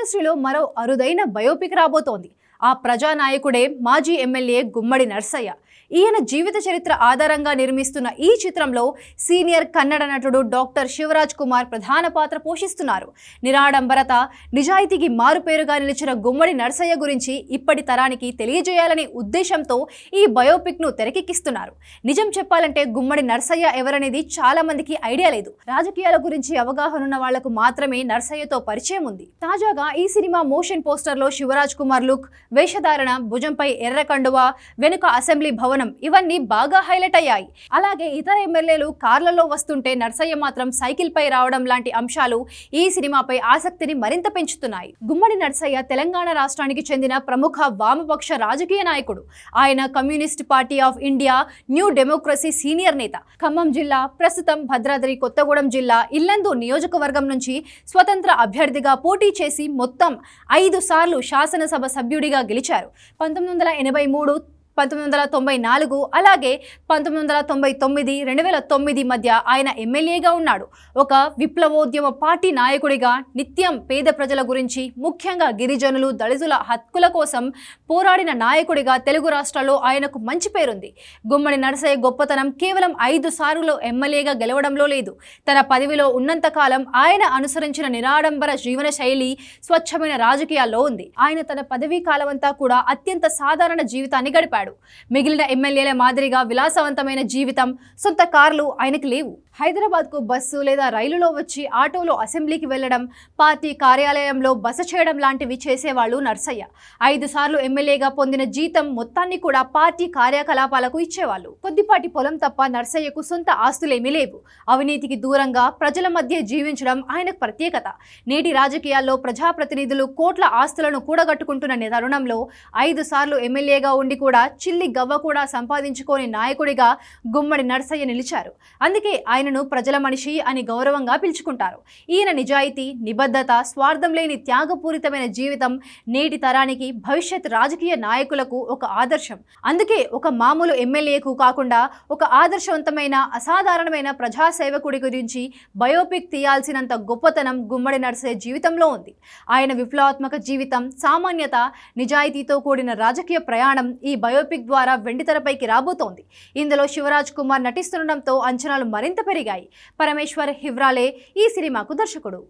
ఇండస్ట్రీలో మరో అరుదైన బయోపిక్ రాబోతోంది. ఆ ప్రజానాయకుడే మాజీ ఎమ్మెల్యే గుమ్మడి నర్సయ్య. ఈయన జీవిత చరిత్ర ఆధారంగా నిర్మిస్తున్న ఈ చిత్రంలో సీనియర్ కన్నడ నటుడు డాక్టర్ శివరాజ్ కుమార్ ప్రధాన పాత్ర పోషిస్తున్నారు. నిరాడంబరత నిజాయితీకి మారుపేరుగా నిలిచిన గుమ్మడి నర్సయ్య గురించి ఇప్పటి తరానికి తెలియజేయాలనే ఉద్దేశంతో ఈ బయోపిక్ను తెరకెక్కిస్తున్నారు. నిజం చెప్పాలంటే గుమ్మడి నర్సయ్య ఎవరనేది చాలా మందికి ఐడియా లేదు. రాజకీయాల గురించి అవగాహన ఉన్న వాళ్ళకు మాత్రమే నర్సయ్యతో పరిచయం ఉంది. తాజాగా ఈ సినిమా మోషన్ పోస్టర్లో శివరాజ్ కుమార్ లుక్ వేషధారణ భుజంపై ఎర్ర కండువ వెనుక అసెంబ్లీ భవనం ఇవన్నీ బాగా హైలైట్ అయ్యాయి. అలాగే ఇతర ఎమ్మెల్యేలు కార్లలో వస్తుంటే నర్సయ్య మాత్రం సైకిల్పై రావడం లాంటి అంశాలు ఈ సినిమాపై ఆసక్తిని మరింత పెంచుతున్నాయి. గుమ్మడి నర్సయ్య తెలంగాణ రాష్ట్రానికి చెందిన ప్రముఖ వామపక్ష రాజకీయ నాయకుడు. ఆయన communist party of India new democracy senior నేత. ఖమ్మం జిల్లా ప్రస్తుతం భద్రాద్రి కొత్తగూడెం జిల్లా ఇల్లందు నియోజకవర్గం నుంచి స్వతంత్ర అభ్యర్థిగా పోటీ చేసి మొత్తం ఐదు సార్లు శాసనసభ సభ్యుడిగా గెలిచారు. పంతొమ్మిది వందల ఎనభై మూడు పంతొమ్మిది వందల తొంభై నాలుగు అలాగే పంతొమ్మిది వందల తొంభై తొమ్మిది రెండు వేల తొమ్మిది మధ్య ఆయన ఎమ్మెల్యేగా ఉన్నాడు. ఒక విప్లవోద్యమ పార్టీ నాయకుడిగా నిత్యం పేద ప్రజల గురించి ముఖ్యంగా గిరిజనులు దళితుల హక్కుల కోసం పోరాడిన నాయకుడిగా తెలుగు రాష్ట్రాల్లో ఆయనకు మంచి పేరుంది. గుమ్మడి నరసయ్య గొప్పతనం కేవలం ఐదు సార్లు ఎమ్మెల్యేగా గెలవడంలో లేదు. తన పదవిలో ఉన్నంతకాలం ఆయన అనుసరించిన నిరాడంబర జీవన శైలి స్వచ్ఛమైన రాజకీయాల్లో ఉంది. ఆయన తన పదవీ కాలమంతా కూడా అత్యంత సాధారణ జీవితాన్ని గడిపాడు. మిగిలిన ఎమ్మెల్యేల మాదిరిగా విలాసవంతమైన జీవితం సొంత కార్లు ఆయనకు లేవు. హైదరాబాద్కు బస్సు లేదా రైలులో వచ్చి ఆటోలో అసెంబ్లీకి వెళ్ళడం పార్టీ కార్యాలయంలో బస చేయడం లాంటివి చేసేవాళ్ళు నర్సయ్య. ఐదు సార్లు ఎమ్మెల్యేగా పొందిన జీతం మొత్తాన్ని కూడా పార్టీ కార్యకలాపాలకు ఇచ్చేవాళ్ళు. కొద్దిపాటి పొలం తప్ప నర్సయ్యకు సొంత ఆస్తులేమీ లేవు. అవినీతికి దూరంగా ప్రజల మధ్య జీవించడం ఆయనకు ప్రత్యేకత. నేటి రాజకీయాల్లో ప్రజాప్రతినిధులు కోట్ల ఆస్తులను కూడగట్టుకుంటున్న తరుణంలో ఐదు సార్లు ఎమ్మెల్యేగా ఉండి కూడా చిల్లి గవ్వ కూడా సంపాదించుకోని నాయకుడిగా గుమ్మడి నర్సయ్య నిలిచారు. అందుకే ఆయనను ప్రజల మనిషి అని గౌరవంగా పిలుచుకుంటారు. ఈయన నిజాయితీ నిబద్ధత స్వార్థం లేని త్యాగపూరితమైన జీవితం నేటి తరానికి భవిష్యత్ రాజకీయ నాయకులకు ఒక ఆదర్శం. అందుకే ఒక మామూలు ఎమ్మెల్యేకు కాకుండా ఒక ఆదర్శవంతమైన అసాధారణమైన ప్రజాసేవకుడి గురించి బయోపిక్ తీయాల్సినంత గొప్పతనం గుమ్మడి నడిసే జీవితంలో ఉంది. ఆయన విప్లవాత్మక జీవితం సామాన్యత నిజాయితీతో కూడిన రాజకీయ ప్రయాణం ఈ బయోపిక్ ద్వారా వెండితెరపైకి రాబోతోంది. ఇందులో శివరాజ్ కుమార్ నటిస్తుండటంతో అంచనాలు మరింత పెరిగాయి పరమేశ్వర్ హివ్రాలే ఈ సినిమాకు దర్శకుడు